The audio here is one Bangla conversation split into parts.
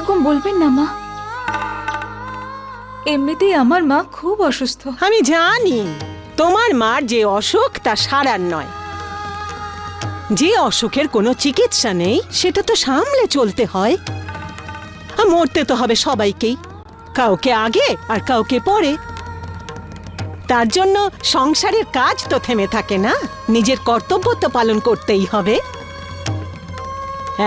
এরকম বলবেন না, মা। এমনিতেই আমার মা খুব অসুস্থ। আমি জানি, তোমার মার যে অসুখ, তা সারার নয়। যে অসুখের কোনো চিকিৎসা নেই, সেটা তো সামলে চলতে হয়। মরতে তো হবে সবাইকেই, কাউকে আগে আর কাউকে পরে। তার জন্য সংসারের কাজ তো থেমে থাকে না, নিজের কর্তব্য তো পালন করতেই হবে।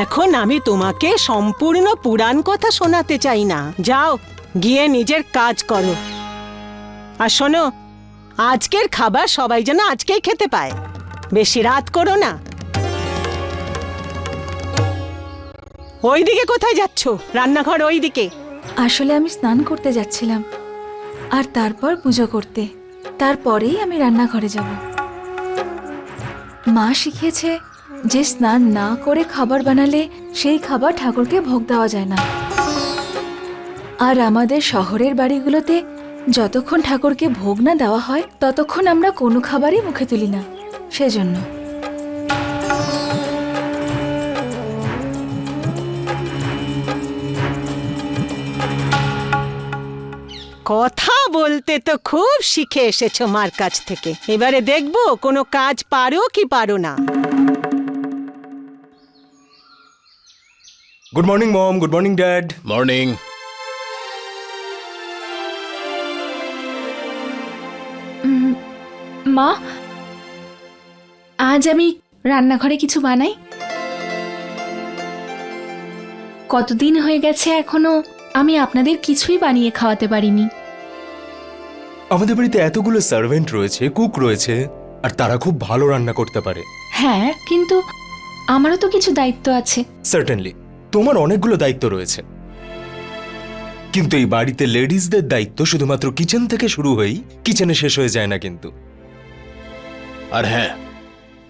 এখন আমি তোমাকে সম্পূর্ণ পুরাণ কথা শোনাতে চাই না। যাও, গিয়ে নিজের কাজ করো। আর শোনো, আজকের খাবার সবাই যেন আজকেই খেতে পায়। বেশি রাত করো না। ওইদিকে কোথায় যাচ্ছ? রান্নাঘর ওইদিকে। আসলে আমি স্নান করতে যাচ্ছিলাম। আর তারপর পুজো করতে। তারপরেই আমি রান্নাঘরে যাব। মা শিখিয়েছে যে স্নান না করে খাবার বানালে সেই খাবার ঠাকুরকে ভোগ দেওয়া যায় না। আর আমাদের শহরের বাড়িগুলোতে যতক্ষণ ঠাকুরকে ভোগ না দেওয়া হয়, ততক্ষণ আমরা কোনো খাবারই মুখে তুলি না। সেজন্য। কথা বলতে তো খুব শিখে এসেছ মার কাছ থেকে। এবারে দেখব কোনো কাজ পারো কি পারো না। Good morning mom good morning dad morning মা? আজ আমি রান্নাঘরে কিছু বানাই। কতদিন হয়ে গেছে এখনও আমি আপনাদের কিছুই বানিয়ে খাওয়াতে পারিনি। আমাদের বাড়িতে এতগুলো সার্ভেন্ট রয়েছে কুক রয়েছে আর তারা খুব ভালো রান্না করতে পারে। হ্যাঁ কিন্তু আমারও তো কিছু দায়িত্ব আছে। সার্টেনলি তোমার অনেকগুলো দায়িত্ব রয়েছে। কিন্তু এই বাড়িতে লেডিসদের দায়িত্ব শুধুমাত্র কিচেন থেকে শুরু হয়েই কিচেনে শেষ হয়ে যায় না কিন্তু। আর হ্যাঁ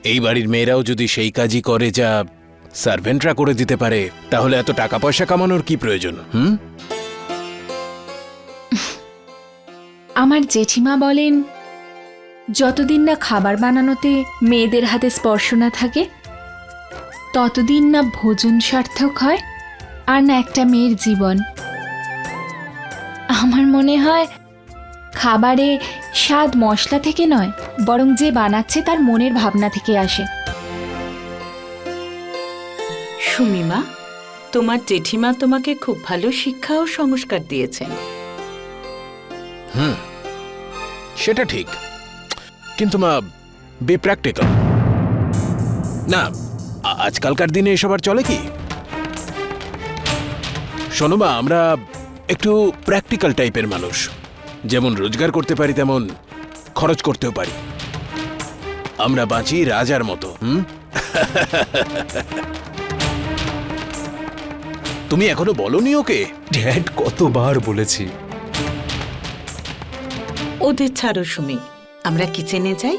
এই বাড়ির মেয়েরাও যদি সেই কাজই করে যা সার্ভেন্টরা করে দিতে পারে তাহলে এত টাকা পয়সা কামানোর কি প্রয়োজন হুম? আমার জেঠিমা বলেন যতদিন না খাবার বানানোতে মেয়েদের হাতে স্পর্শ না থাকে ততদিন না ভোজন সার্থক হয় আর না একটা মেয়ের জীবন। আমার মনে হয় খাবারে স্বাদ মশলা থেকে নয় বরং যে বানাচ্ছে তার মনের ভাবনা থেকে আসে। সুমিমা তোমার জেঠিমা তোমাকে খুব ভালো শিক্ষা ও সংস্কার দিয়েছেন। হুম সেটা ঠিক। কিন্তু মা বি প্র্যাকটিক্যাল না আজকালকার দিনে এসব আর চলে কি? শোনো মা আমরা একটু প্র্যাকটিক্যাল টাইপের মানুষ। যেমন রোজগার করতে পারি তেমন খরচ করতেও পারি। আমরা বাঁচি রাজার মতো হুম? তুমি এখনও বলনি ওকে? ড্যাড কতবার বলেছি। ওদের ছাড়ো সুমি আমরা কিচেনে যাই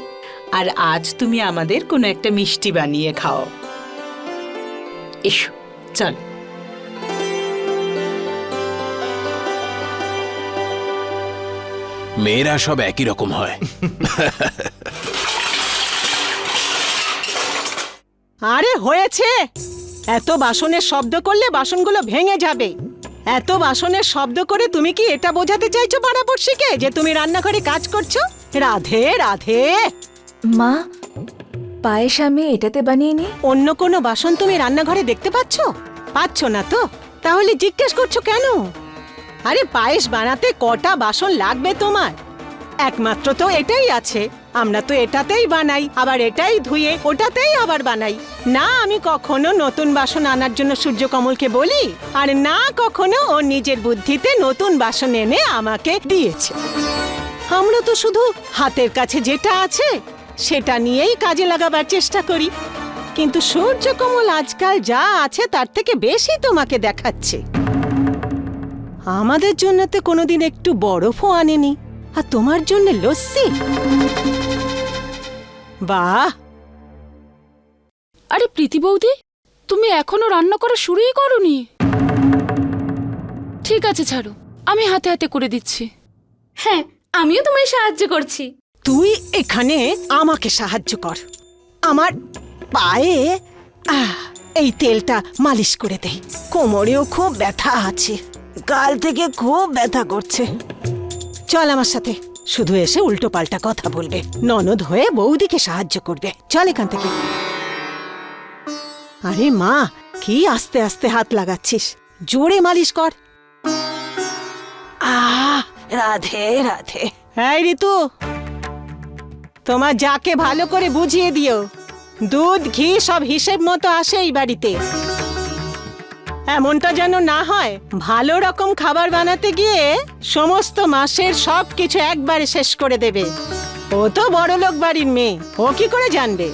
আর আজ তুমি আমাদের কোনো একটা মিষ্টি বানিয়ে খাও। এসো চল। মেয়েরা সব একই রকম হয়। আরে হয়েছে! এত বাসনের শব্দ করলে বাসনগুলো ভেঙে যাবে। এত বাসনের শব্দ করে তুমি কি এটা বোঝাতে চাইছো পাড়াপড়শিকে যে তুমি রান্নাঘরে কাজ করছ? রাধে রাধে! মা পায়েস আমি এটাতে বানিয়ে নিই। অন্য কোনো বাসন তুমি রান্নাঘরে দেখতে পাচ্ছ? পাচ্ছ না তো? তাহলে জিজ্ঞেস করছ কেন? আরে পায়েস বানাতে কটা বাসন লাগবে তোমার? একমাত্র তো এটাই আছে। আমরা তো এটাতেই বানাই, আবার এটাই ধুয়ে ওটাতেই আবার বানাই। না, আমি কখনো নতুন বাসন আনার জন্য সূর্যকমলকে বলি, আর না কখনো ও নিজের বুদ্ধিতে নতুন বাসন এনে আমাকে দিয়েছে। আমরা তো শুধু হাতের কাছে যেটা আছে সেটা নিয়েই কাজে লাগাবার চেষ্টা করি। কিন্তু সূর্যকমল আজকাল যা আছে তার থেকে বেশি তোমাকে দেখাচ্ছে। আমাদের জন্য তো কোনোদিন একটু বরফও আনেনি। আর তোমার জন্য লস্যি? বাহ! আরে প্রীতি বৌদি তুমি এখনও রান্না করা শুরুই করনি। ঠিক আছে ছাড়ো আমি হাতে হাতে করে দিচ্ছি। হ্যাঁ আমিও তোমায় সাহায্য করছি। তুই এখানে আমাকে সাহায্য কর। আমার পায়ে এই তেলটা মালিশ করে দে। কোমরেও খুব ব্যথা আছে। কাল থেকে খুব ব্যথা করছে। চল আমার সাথে। শুধু এসে উল্টো পাল্টা কথা বলবে। ননদ হয়ে বৌদিকে সাহায্য করবে। চল এখান থেকে। আরে মা, কি আস্তে আস্তে হাত লাগাচ্ছিস। জোরে মালিশ কর। আহ, রাধে রাধে। হ্যাঁ ঋতু তোমার যাকে ভালো করে বুঝিয়ে দিও। দুধ, ঘি সব হিসেব মতো আসে এই বাড়িতে। এমনটা যেন না হয়, ভালো রকম খাবার বানাতে গিয়ে সমস্ত মাসের সব কিছু একবারে শেষ করে দেবে। ও তো বড় লোক বাড়ির মেয়ে, ও কি করে জানবে?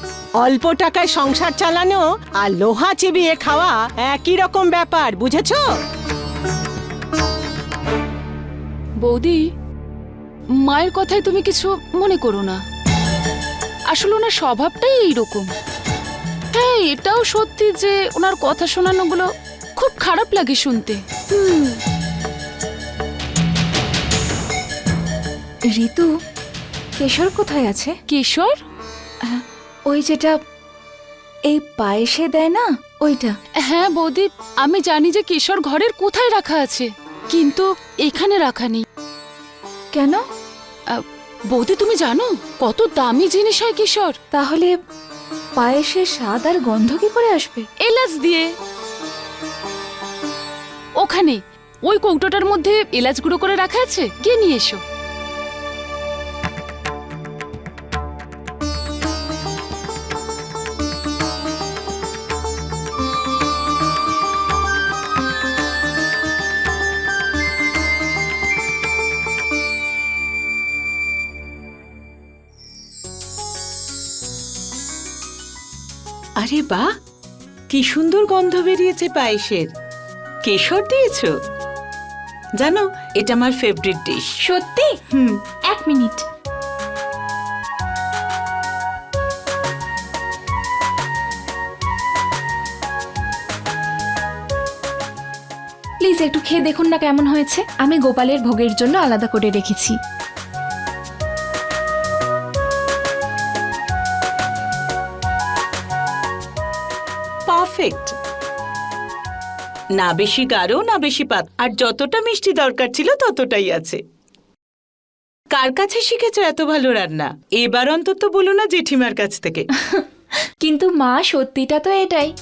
অল্প টাকায় সংসার চালানো আর লোহা চিবিয়ে খাওয়া একই রকম ব্যাপার, বুঝেছ? বৌদি, মায়ের কথায় তুমি কিছু মনে করো না। আসলে ওনার স্বভাবটাই এইরকম। হ্যাঁ এটাও সত্যি যে ওনার কথা শোনানোগুলো খুব খারাপ লাগে শুনতে। ঋতু কেশর কোথায় আছে? কিশোর? ওই যেটা এই পায়েসে দেয় না ওইটা? হ্যাঁ বৌদি আমি জানি যে কিশোর ঘরের কোথায় রাখা আছে কিন্তু এখানে রাখা নেই। কেন? বৌদি তুমি জানো? কত দামি জিনিস হয় কিশোর। তাহলে পায়েসের স্বাদ আর গন্ধ কি করে আসবে? এলাচ দিয়ে। ওখানে ওই কৌটোটার মধ্যে এলাচ গুঁড়ো করে রাখা আছে? গিয়ে নিয়ে এসো। বাহ কি সুন্দর গন্ধ বেরিয়েছে পায়েসের। কেশর দিয়েছ? জানো এটা আমার ফেভারিট ডিশ সত্যি? হুম। এক মিনিট। প্লিজ একটু খেয়ে দেখুন না কেমন হয়েছে। আমি গোপালের ভোগের জন্য আলাদা করে রেখেছি। না বেশি গাঢ়, না বেশি পাত। আর যতটা মিষ্টি দরকার ছিল ততটাই আছে। কার কাছে শিখেছো এত ভালো রান্না? এবার অন্তত বলো না জেঠিমার কাছ থেকে। কিন্তু মা, সত্যিটা তো এটাই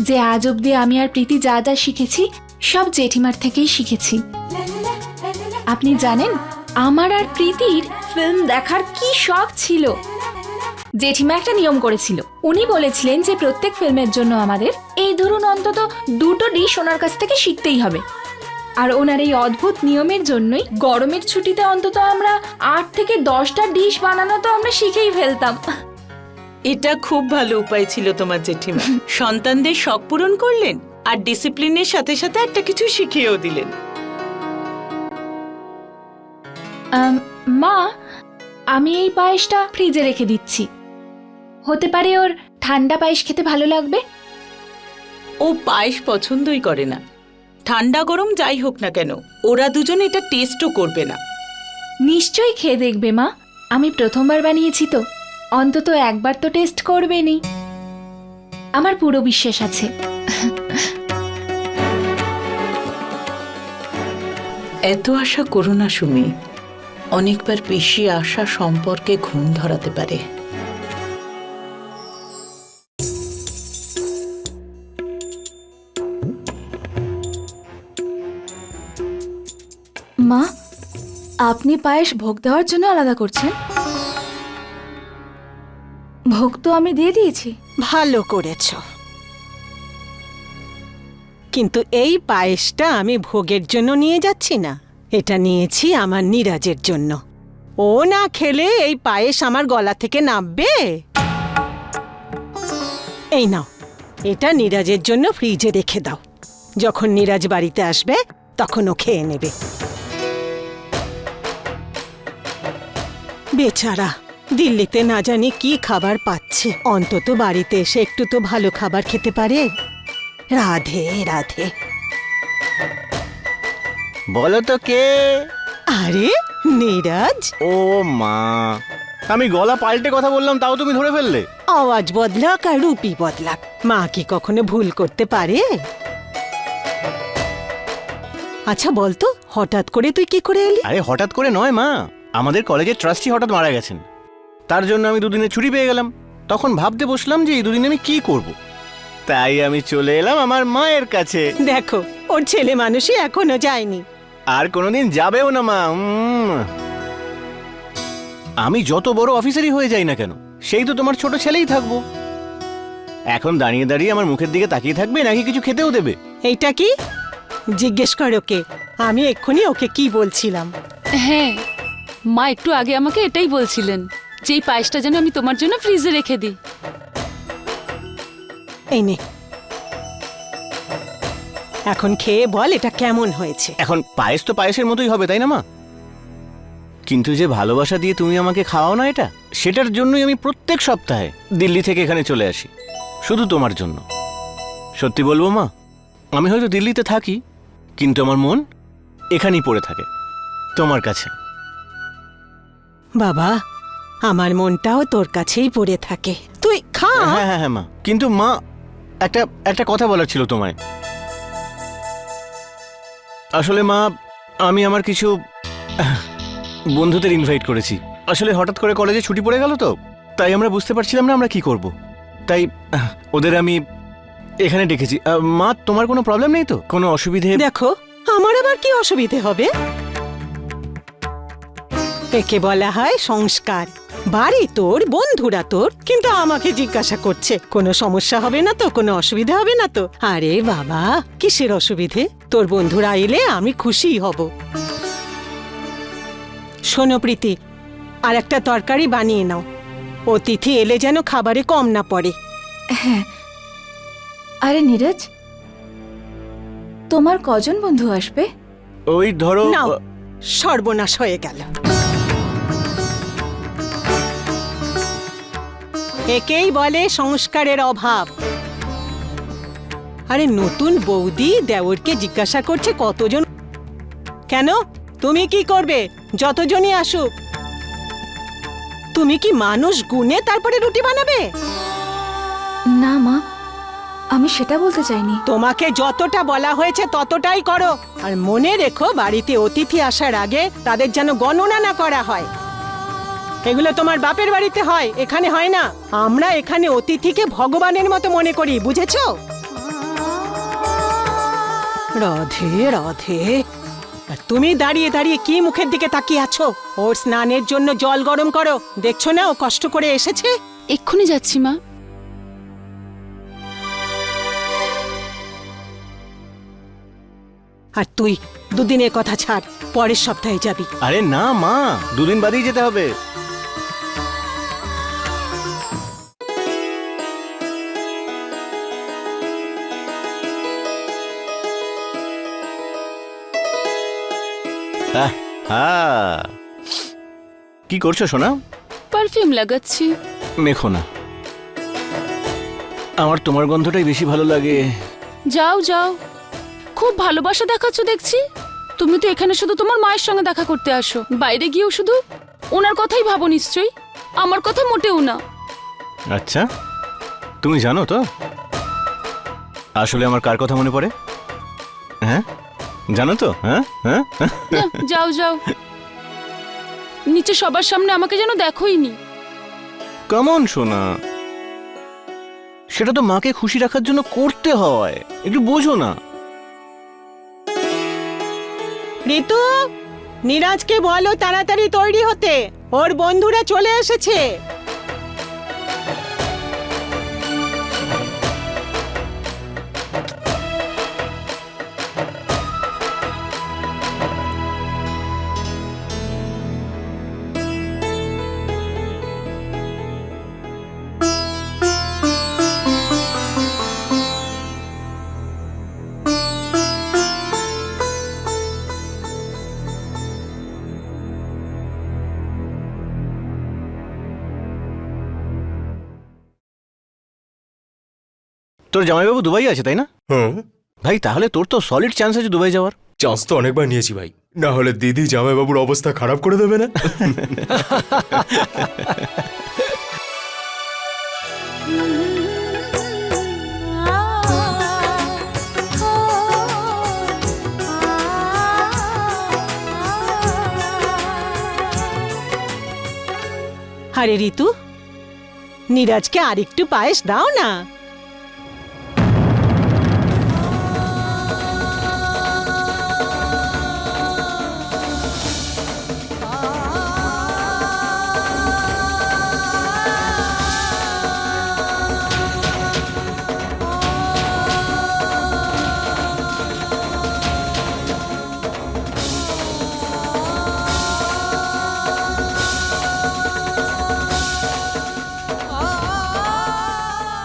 যে আজ অবধি আমি আর প্রীতি যা যা শিখেছি, সব জেঠিমার থেকেই শিখেছি। আপনি জানেন, আমার আর প্রীতির ফিল্ম দেখার কি শখ ছিল? জেঠিমা একটা নিয়ম করেছিল। উনি বলেছিলেন যে প্রত্যেক ফিল্মের জন্য আমাদের এই ধরুন অন্তত দুটো ডিশ ওনার কাছ থেকে শিখতেই হবে। আর ওনার এই অদ্ভুত নিয়মের জন্যই গরমের ছুটিতে অন্তত আমরা আট থেকে দশটা ডিশ বানানো তো আমরা শিখেই ফেলতাম। এটা খুব ভালো উপায় ছিল তোমার জেঠিমা। সন্তানদের শখ পূরণ করলেন আর ডিসিপ্লিনের সাথে সাথে একটা কিছু শিখিয়েও দিলেন। মা আমি এই পায়েসটা ফ্রিজে রেখে দিচ্ছি। হতে পারে ওর ঠান্ডা পায়েস খেতে ভালো লাগবে? ও পায়েস পছন্দই করে না। ঠান্ডা গরম যাই হোক না কেন ওরা দুজন এটা টেস্টও করবে না। নিশ্চয়ই খেয়ে দেখবে মা। আমি প্রথমবার বানিয়েছি তো। অন্তত একবার তো টেস্ট করবেনি আমার পুরো বিশ্বাস আছে। এত আশা করো না সুমি অনেকবার বেশি আশা সম্পর্কে ঘুম ধরাতে পারে। আপনি পায়েস ভোগ দেওয়ার জন্য আলাদা করছেন? ভোগ তো আমি দিয়ে দিয়েছি। ভালো করেছ। কিন্তু এই পায়েসটা আমি ভোগের জন্য নিয়ে যাচ্ছি না। এটা নিয়েছি আমার নিরাজের জন্য। ও না খেলে এই পায়েস আমার গলা থেকে নামবে? এই নাও, এটা নিরাজের জন্য ফ্রিজে রেখে দাও। যখন নিরাজ বাড়িতে আসবে, তখন ও খেয়ে নেবে। বেচারা দিল্লিতে না জানি কি খাবার পাচ্ছে। অন্তত বাড়িতে এসে একটু তো ভালো খাবার খেতে পারে। রাধে রাধে। বলো তো কে? আরে নীরাজ। ও মা। আমি গলা পাল্টে কথা বললাম তাও তুমি ধরে ফেললে। আওয়াজ বদলাক আর রূপই বদলাক। মা কি কখনো ভুল করতে পারে? আচ্ছা বলতো হঠাৎ করে তুই কি করে এলি? আরে হঠাৎ করে নয় মা। আমাদের কলেজের ট্রাস্টি হঠাৎ মারা গেছেন। তার জন্য আমি দুদিনে ছুটি পেয়ে গেলাম। তখন ভাবতে বসলাম যে এই দুদিনে আমি কি করব। তাই আমি চলে এলাম আমার মায়ের কাছে। দেখো ওর ছেলে মানুষই এখনও যায়নি। আর কোনোদিন যাবেও না মা। উম। আমি যত বড় অফিসারই হয়ে যাই না কেন সেই তো তোমার ছোট ছেলেই থাকব। এখন দাঁড়িয়ে দাঁড়িয়ে আমার মুখের দিকে তাকিয়ে থাকবে নাকি কিছু খেতেও দেবে? এইটা কি? জিজ্ঞেস কর ওকে আমি এক্ষুনি ওকে কি বলছিলাম। হ্যাঁ মা একটু আগে আমাকে এটাই বলছিলেন যে এই পায়েসটা যেন আমি তোমার জন্য ফ্রিজে রেখে দিই। এই নে। এখন খেয়ে বল এটা কেমন হয়েছে। এখন পায়েস তো পায়েসের মতোই হবে তাই না মা? কিন্তু যে ভালোবাসা দিয়ে তুমি আমাকে খাওয়াও না এটা সেটার জন্যই আমি প্রত্যেক সপ্তাহে দিল্লি থেকে এখানে চলে আসি শুধু তোমার জন্য। সত্যি বলব মা আমি হয়তো দিল্লিতে থাকি কিন্তু আমার মন এখানেই পড়ে থাকে তোমার কাছে। বাবা আমার মনটাও তোর কাছেই পড়ে থাকে। তুই খা। হ্যাঁ হ্যাঁ হ্যাঁ মা। কিন্তু মা একটা একটা কথা বলার ছিল তোমায়। আসলে মা আমি আমার কিছু বন্ধুদের ইনভাইট করেছি। আসলে হঠাৎ করে কলেজে ছুটি পড়ে গেল তো তাই আমরা বুঝতে পারছিলাম না আমরা কি করব। তাই ওদের আমি এখানে ডেকেছি। মা তোমার কোনো প্রবলেম নেই তো? কোনো অসুবিধে? দেখো আমার আবার কি অসুবিধে হবে? একে বলা হয় সংস্কার। বাড়ি তোর বন্ধুরা তোর কিন্তু আমাকে জিজ্ঞাসা করছে কোনো সমস্যা হবে না তো কোনো অসুবিধা হবে না তো? আরে বাবা কিসের অসুবিধে? তোর বন্ধুরা এলে আমি খুশি হব। শোনো প্রীতি আর একটা তরকারি বানিয়ে নাও। অতিথি এলে যেন খাবারে কম না পড়ে। হ্যাঁ। আরে নীরজ তোমার কজন বন্ধু আসবে? ওই ধরো সর্বনাশ হয়ে গেল। একেই বলে সংস্কারের অভাব। আরে নতুন বৌদি দেওরকে জিজ্ঞাসা করছে কতজন? কেন? তুমি কি করবে? যতজনই আসুক। তুমি কি মানুষ গুনে তারপরে রুটি বানাবে? না মা আমি সেটা বলতে চাইনি। তোমাকে যতটা বলা হয়েছে ততটাই করো। আর মনে রেখো বাড়িতে অতিথি আসার আগে তাদের যেন গণনা না করা হয়। এগুলো তোমার বাপের বাড়িতে হয় এখানে হয় না। আমরা এখানে অতিথিকে ভগবানের মতো মনে করি বুঝেছ? রাধে রাধে। তুমি দাঁড়িয়ে দাঁড়িয়ে কি মুখের দিকে তাকিয়ে আছো? ওর স্নানের জন্য জল গরম করো। দেখছ না ও কষ্ট করে এসেছে? এক্ষুনি যাচ্ছি মা। আর তুই দুদিনের কথা ছাড় পরের সপ্তাহে যাবি। আরে না মা দুদিন বাদেই যেতে হবে। হ্যাঁ কি করছ সোনা? পারফিউম লাগাচ্ছি। মেখো না। আমার তোমার গন্ধটাই বেশি ভালো লাগে। যাও যাও। খুব ভালোবাসা দেখাচ্ছ দেখছি। তুমি তো এখানে শুধু তোমার মায়ের সঙ্গে দেখা করতে আসো। বাইরে গিয়েও শুধু ওনার কথাই ভাবো নিশ্চয়ই। আমার কথা মোটেও না। আচ্ছা। তুমি জানো তো? আসলে আমার কার কথা মনে পড়ে? হ্যাঁ? জানো তো হ্যাঁ? হ্যাঁ? না, যাও যাও। নিচে সবার সামনে আমাকে যেন দেখোই নি। কেমন শোনা সেটা তো মাকে খুশি রাখার জন্য করতে হয়। একটু বোঝো না। ঋতু নিরাজকে বলো তাড়াতাড়ি তৈরি হতে। ওর বন্ধুরা চলে এসেছে। তোর জামাইবাবু দুবাই আছে তাই না? হুম। ভাই তাহলে তোর তো সলিড চান্স আছে দুবাই যাওয়ার। চান্স তো অনেকবার নিয়েছি ভাই। না হলে দিদি জামাইবাবুর অবস্থা খারাপ করে দেবে না? আরে ঋতু নীরাজকে আরেকটু পায়েস দাও না।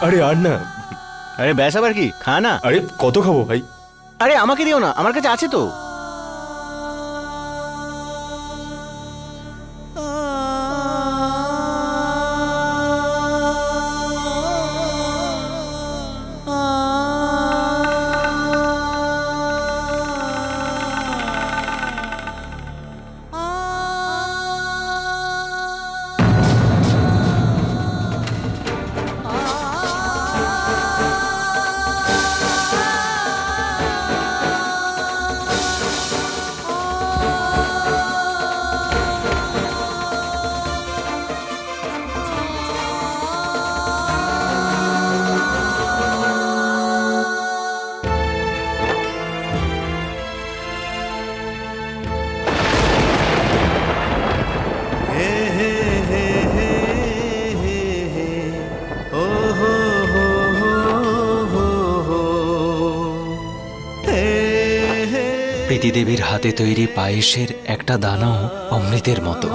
আরে আর না। আরে ব্যাস আবার কি? খা না। আরে কত খাব ভাই? আরে আমাকে দিও না আমার কাছে আছে তো। প্রীতিদেবীর হাতে তৈরি পায়েসের একটা দানাও অমৃতের মতো।